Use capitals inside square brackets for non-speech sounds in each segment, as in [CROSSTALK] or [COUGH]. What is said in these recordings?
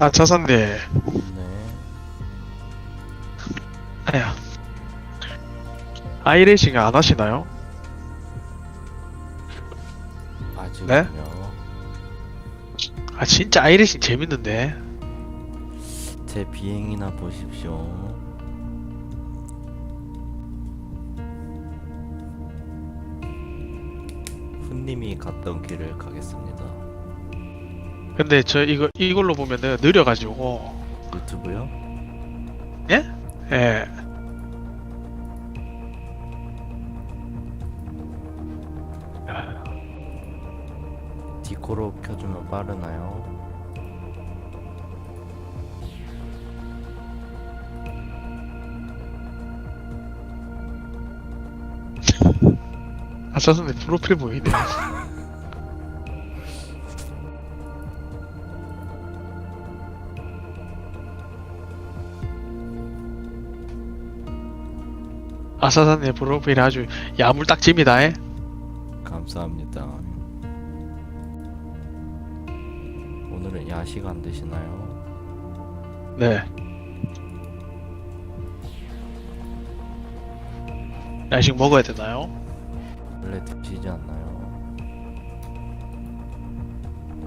아 자산님 네. 아야 아이레이싱 안 하시나요? 아직은요. 아 진짜 아이레이싱 재밌는데 제 비행이나 보십시오. 훈님이 갔던 길을 가겠습니다. 근데 저 이거 이걸로 보면은 느려가지고 유튜브요? 예 디코로 켜주면 빠르나요? 아 자산님 프로필 보이네 아사사님 프로필이 아주 야물딱집니다 에? 감사합니다. 오늘은 야식 안 드시나요? 네 야식 먹어야 되나요? 원래 드시지 않나요?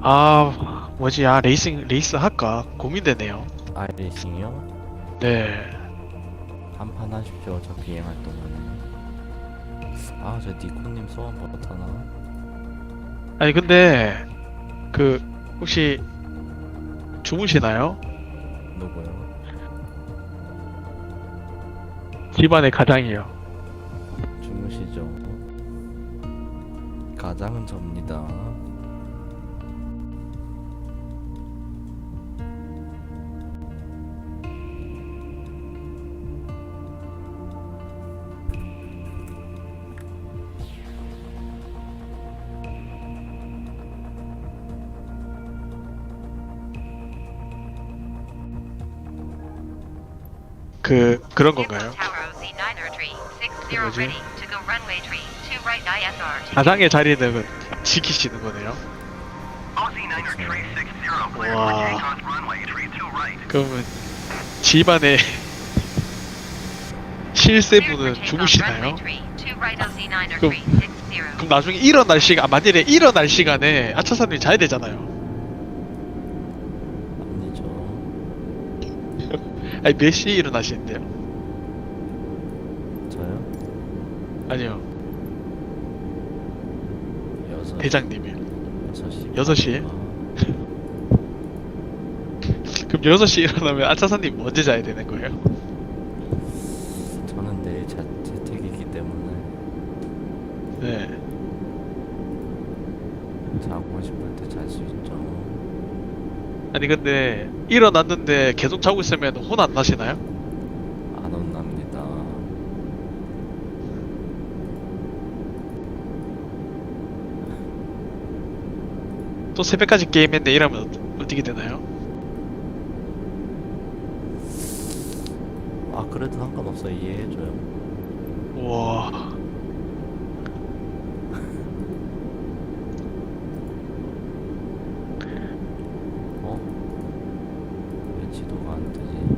아 뭐지 아 레이싱 레이스 할까 고민되네요 아이레이싱이요? 네 한판 하십시오. 저 비행할 동안에. 아, 저 니코님 소원 못하나? 아니 근데 그 혹시 주무시나요? 누구요? 집안의 가장이요 주무시죠. 가장은 접니다. 그 그런 건가요? Tower OZ9 tree, 60 뭐지? ready to go runway tree, 2 right ISR. to 가장의 자리는 그 지키시는 거네요 OZ9er tree 60, clear Wow. for takeoff runway, tree 2 right. 그러면 집안의 실세분은 clear for takeoff 주무시나요? runway tree, 2 right OZ9er 그럼- tree, 60. 그럼 나중에 일어날 시간 아, 만일에 일어날 시간에 아차사님이 자야 되잖아요 아니죠. 아니 몇 시에 일어나시는데요? 저요? 아니요 여섯. 대장님이 여섯 시. 여섯 시에? 반인가? [LAUGHS] 그럼 6시에 일어나면 아차사님 언제 자야 되는 거예요? 저는 내일 자, 재택이기 때문에 네 자고 싶을 때 잘 수 있죠. 아니 근데 일어났는데 계속 자고 있으면 혼 안 나시나요? 안 혼납니다. 또 새벽까지 게임했는데 이러면 어- 어떻게 되나요? 아 그래도 상관없어 이해해줘요. 우와 어? 왜 지도가 안 뜨지?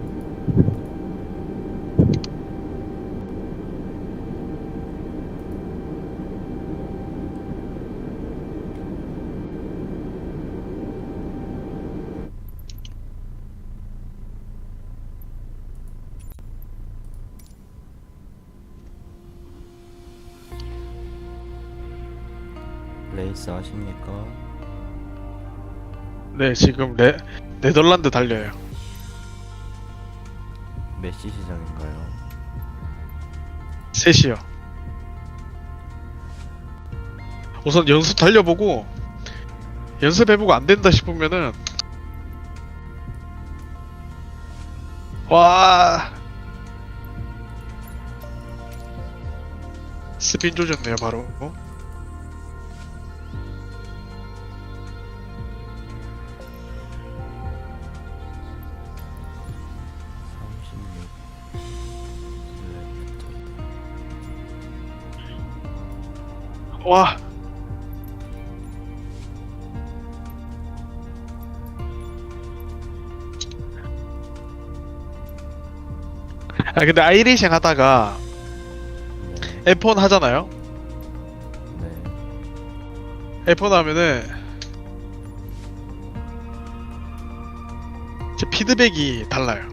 레이스 하십니까? 네 지금 레, 네덜란드 달려요 몇 시 시작인가요? 3시요 우선 연습 달려보고 연습해보고 안 된다 싶으면은 와 스핀 조졌네요 바로 삼 와. 아 근데 아이리싱 하다가 F1 하잖아요. 네. F1 하면은 제 피드백이 달라요.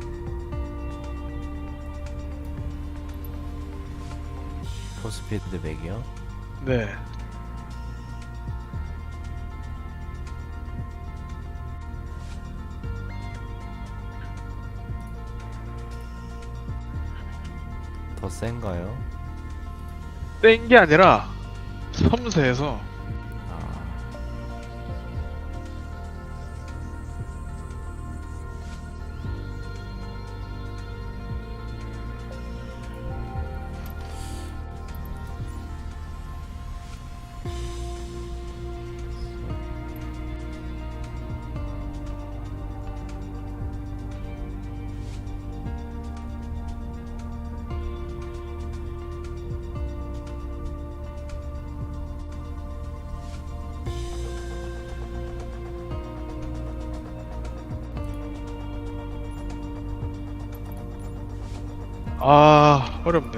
포스피드 백이요? 네. 더 센가요? 센게 아니라 섬세해서 아 어렵네.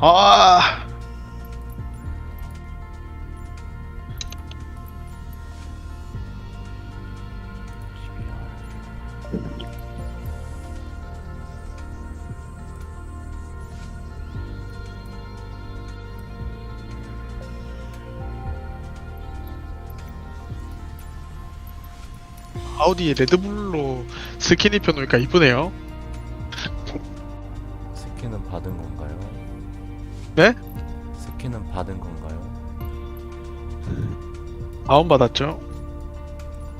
아 아우디 레드불로 스킨 입혀놓으니까 이쁘네요. 스킨은 받은 건가요? 네? 스킨은 받은 건가요? 다운받았죠?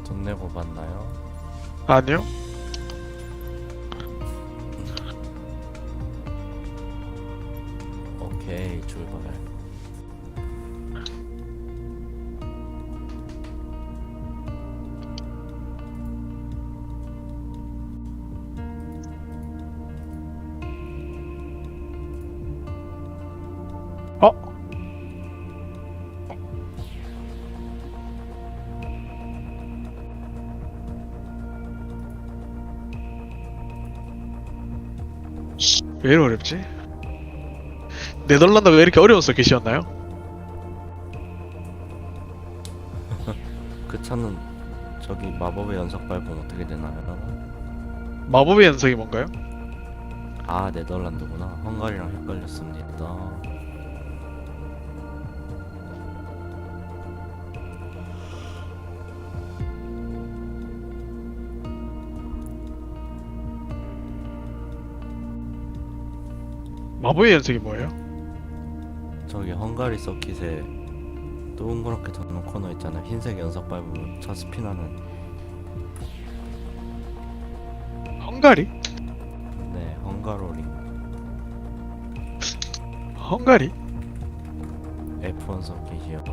돈 내고 받나요? 아니요. 오케이 출발 왜 이렇게 어렵지? 네덜란드가 왜 이렇게 어려운 서킷이었나요? [LAUGHS] 그 차는 저기 마법의 연속 발부는 어떻게 되나요? 마법의 연속이 뭔가요? 아 네덜란드구나 헝가리랑 헷갈렸습니다 마법의 연속이 뭐예요? 저기 헝가리 서킷에 동그랗게 도는 코너 있잖아요 흰색 연속 발부 차 스피나는 헝가리? 네 헝가로링 헝가리? F1 서킷이요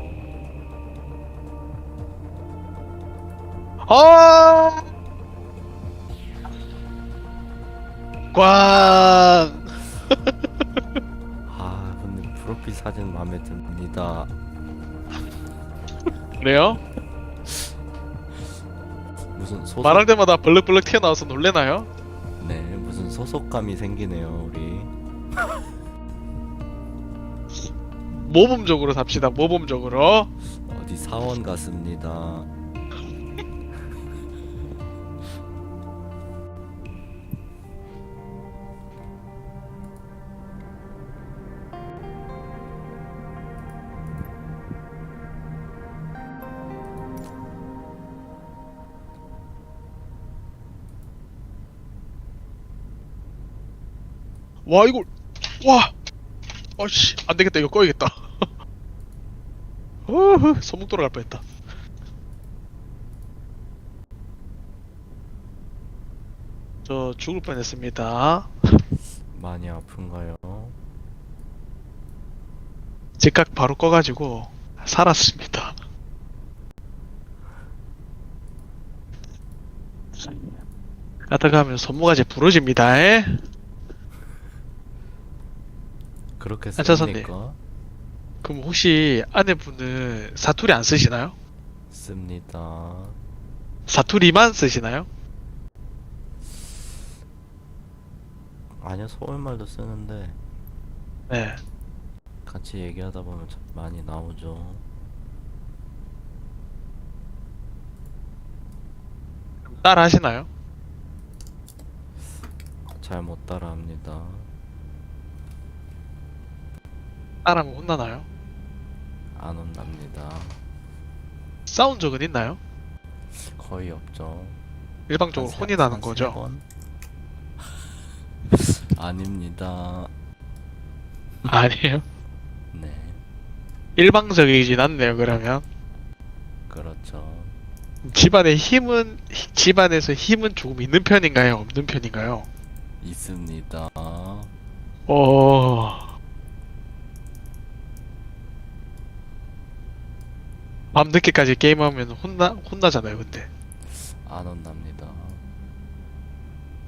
아! 꽝! 프로필 사진 마음에 듭니다 그래요? 무슨 소속 말할 때마다 벌럭벌럭 튀어나와서 놀래나요? 네 무슨 소속감이 생기네요 우리 모범적으로 삽시다 모범적으로 어디 사원 같습니다 와 이거 와 아씨 안되겠다 이거 꺼야겠다 [LAUGHS] 어흐 소문 돌아갈 뻔했다 저 죽을 뻔했습니다 [LAUGHS] 많이 아픈가요? 즉각 바로 꺼가지고 살았습니다 [LAUGHS] 가다가 하면 손모가지 부러집니다. 에? 그렇게 아, 차선님. 씁니까? 그럼 혹시 아내분은 사투리 안 쓰시나요? 씁니다. 사투리만 쓰시나요? 아니요 서울말도 쓰는데 네. 같이 얘기하다 보면 참 많이 나오죠. 따라 하시나요? 잘 못 따라합니다. 따라하면 혼나나요? 안 혼납니다. 싸운 적은 있나요? 거의 없죠. 일방적으로 한 세- 혼이 나는 한세 거죠? 번? [LAUGHS] 아닙니다. [LAUGHS] 아니에요. 네, 일방적이진 않네요, 그러면. 그렇죠. 집안의 힘은, 히- 집안에서 힘은 조금 있는 편인가요? 없는 편인가요? 있습니다. 어. 밤늦게까지 게임하면 혼나, 혼나잖아요, 근데. 안 혼납니다.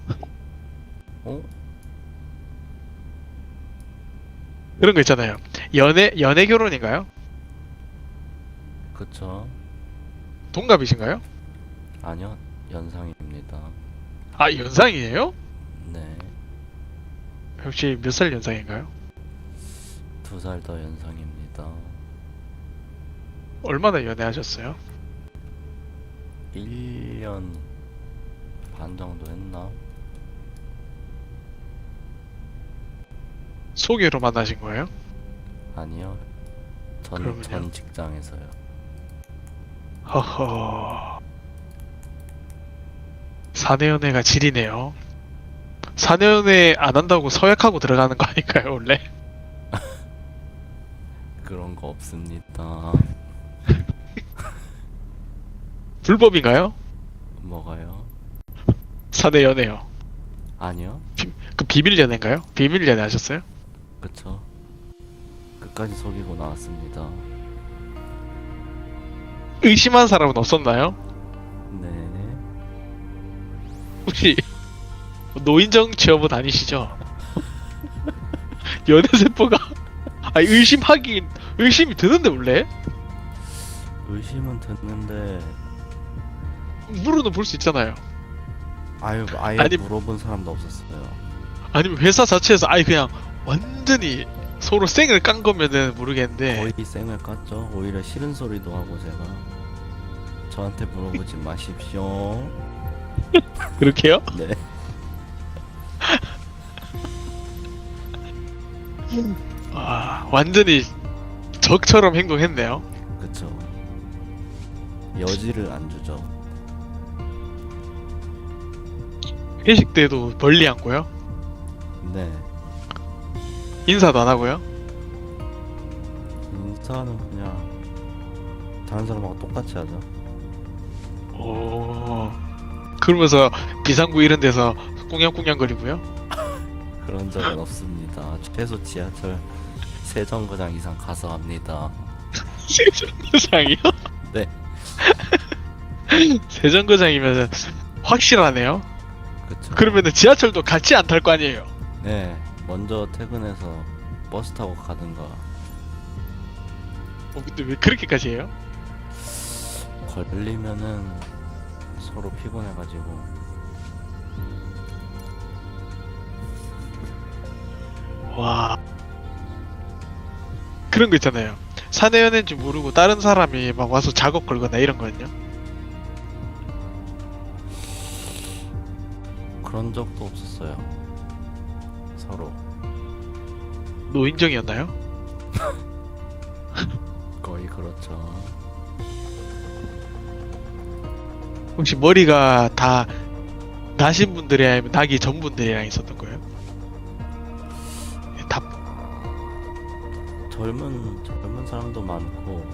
[LAUGHS] 어? 그런 거 있잖아요. 연애, 연애 결혼인가요? 그쵸? 동갑이신가요? 아니요, 연상입니다. 아, 연상이에요? 네, 혹시 몇 살 연상인가요? 두 살 더 연상입니다. 얼마나 연애하셨어요? 1년 반 정도 했나? 소개로 만나신 거예요? 아니요. 전? 전 직장에서요. 허허. 사내연애가 질이네요. 사내연애 안 한다고 서약하고 들어가는 거 아닐까요, 원래? [LAUGHS] 그런 거 없습니다. 불법인가요? 뭐가요? 사내 연애요. 아니요. 그 비밀 연애인가요? 비밀 연애 하셨어요? 그쵸. 끝까지 속이고 나왔습니다. 의심한 사람은 없었나요? 네. 혹시 노인정 취업은 아니시죠? [LAUGHS] 연애 세포가 아니 의심하긴 의심이 드는데 원래 의심은 듣는데 물어는 볼 수 있잖아요. 아유 아예 아니- 물어본 사람도 없었어요. 아니면 회사 자체에서 아예 그냥 완전히 서로 쌩을 깐 거면은 모르겠는데 거의 쌩을 깠죠. 오히려 싫은 소리도 하고 제가 저한테 물어보지 [LAUGHS] 마십시오. 그렇게요? 네. 아 완전히 적처럼 행동했네요. 그쵸. 여지를 안 주죠. 회식 때도 멀리 앉고요. 네. 인사도 안 하고요. 인사는 그냥 다른 사람하고 똑같이 하죠. 오 그러면서 비상구 이런 데서 꽁냥꽁냥거리고요. [LAUGHS] 그런 적은 없습니다. 최소 지하철 [LAUGHS] 세 정거장 이상 가서 합니다. [LAUGHS] 세정거장이요? 네. 세정거장이면 확실하네요. 그쵸. 그러면은 지하철도 같이 안 탈 거 아니에요? 네. 먼저 퇴근해서 버스 타고 가든가 어, 근데 왜 그렇게까지 해요? 걸리면은 서로 피곤해가지고 와 그런 거 있잖아요. 사내 연애인지 모르고 다른 사람이 막 와서 작업 걸거나 이런 거는요? 그런 적도 없었어요. 서로 노인정이었나요? [LAUGHS] 거의 그렇죠. 혹시 머리가 다 나신 분들이 아니면 나기 전 분들이랑 있었던 거예요? 다 젊은 젊은 사람도 많고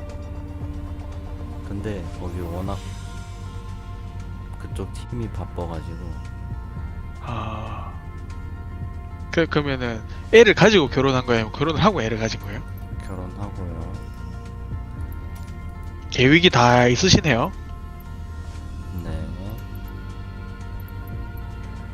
근데 거기 워낙 그쪽 팀이 바빠가지고 아. 그, 그러면은 애를 가지고 결혼한 거예요? 결혼을 하고 애를 가진 거예요? 결혼하고요. 계획이 다 있으시네요.